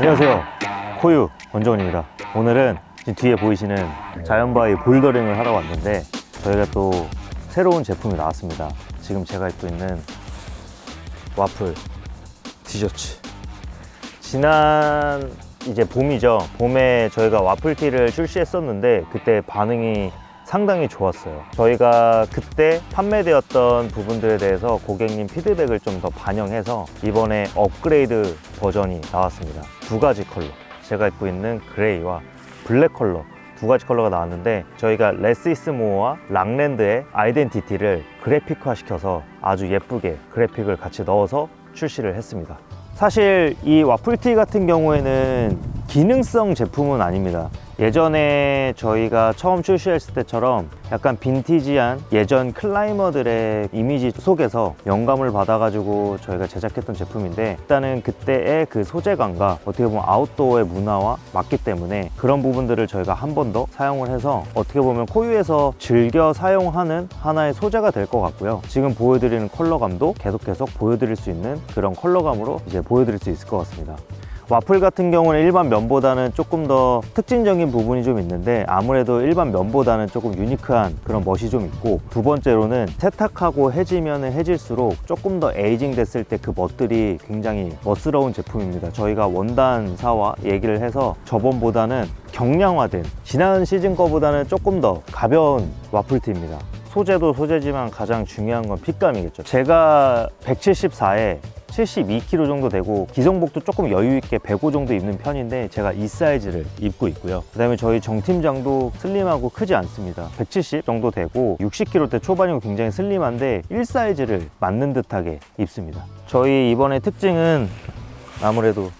안녕하세요. 코유 원정원입니다. 오늘은 뒤에 보이시는 자연바위 볼더링을 하러 왔는데 저희가 또 새로운 제품이 나왔습니다. 지금 제가 입고 있는 와플 티셔츠. 지난 이제 봄이죠. 봄에 저희가 와플티를 출시했었는데 그때 반응이 상당히 좋았어요. 저희가 그때 판매되었던 부분들에 대해서 고객님 피드백을 좀 더 반영해서 이번에 업그레이드 버전이 나왔습니다. 두 가지 컬러. 제가 입고 있는 그레이와 블랙 컬러 두 가지 컬러가 나왔는데 저희가 레스 이스 모어와 락랜드의 아이덴티티를 그래픽화 시켜서 아주 예쁘게 그래픽을 같이 넣어서 출시를 했습니다. 사실 이 와플티 같은 경우에는 기능성 제품은 아닙니다. 예전에 저희가 처음 출시했을 때처럼 약간 빈티지한 예전 클라이머들의 이미지 속에서 영감을 받아가지고 저희가 제작했던 제품인데 일단은 그때의 그 소재감과 어떻게 보면 아웃도어의 문화와 맞기 때문에 그런 부분들을 저희가 한 번 더 사용을 해서 어떻게 보면 코유에서 즐겨 사용하는 하나의 소재가 될 것 같고요. 지금 보여드리는 컬러감도 계속 계속 보여드릴 수 있는 그런 컬러감으로 이제 보여드릴 수 있을 것 같습니다. 와플 같은 경우는 일반 면보다는 조금 더 특징적인 부분이 좀 있는데 아무래도 일반 면보다는 조금 유니크한 그런 멋이 좀 있고 두 번째로는 세탁하고 해지면 해질수록 조금 더 에이징 됐을 때 그 멋들이 굉장히 멋스러운 제품입니다. 저희가 원단사와 얘기를 해서 저번보다는 경량화된 지난 시즌 거보다는 조금 더 가벼운 와플티입니다. 소재도 소재지만 가장 중요한 건 핏감이겠죠. 제가 174에 72kg 정도 되고 기성복도 조금 여유 있게 105 정도 입는 편인데 제가 이 사이즈를 입고 있고요. 그다음에 저희 정 팀장도 슬림하고 크지 않습니다. 170 정도 되고 60kg대 초반이고 굉장히 슬림한데 1 사이즈를 맞는 듯하게 입습니다. 저희 이번에 특징은 아무래도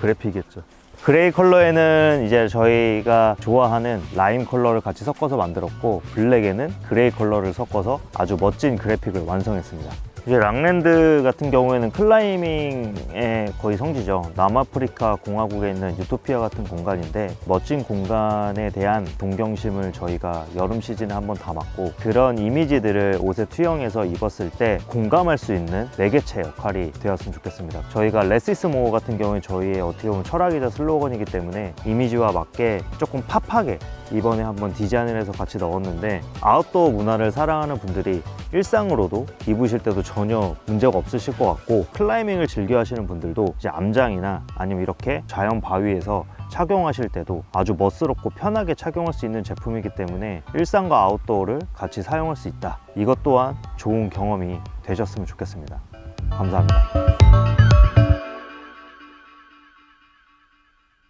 그래픽이겠죠. 그레이 컬러에는 이제 저희가 좋아하는 라임 컬러를 같이 섞어서 만들었고 블랙에는 그레이 컬러를 섞어서 아주 멋진 그래픽을 완성했습니다. 이제 락랜드 같은 경우에는 클라이밍의 거의 성지죠. 남아프리카 공화국에 있는 유토피아 같은 공간인데 멋진 공간에 대한 동경심을 저희가 여름 시즌에 한번 담았고 그런 이미지들을 옷에 투영해서 입었을 때 공감할 수 있는 매개체 역할이 되었으면 좋겠습니다. 저희가 레시스 모어 같은 경우에 저희의 어떻게 보면 철학이자 슬로건이기 때문에 이미지와 맞게 조금 팝하게 이번에 한번 디자인을 해서 같이 넣었는데 아웃도어 문화를 사랑하는 분들이 일상으로도 입으실 때도 전혀 문제가 없으실 것 같고 클라이밍을 즐겨 하시는 분들도 이제 암장이나 아니면 이렇게 자연 바위에서 착용하실 때도 아주 멋스럽고 편하게 착용할 수 있는 제품이기 때문에 일상과 아웃도어를 같이 사용할 수 있다. 이것 또한 좋은 경험이 되셨으면 좋겠습니다. 감사합니다.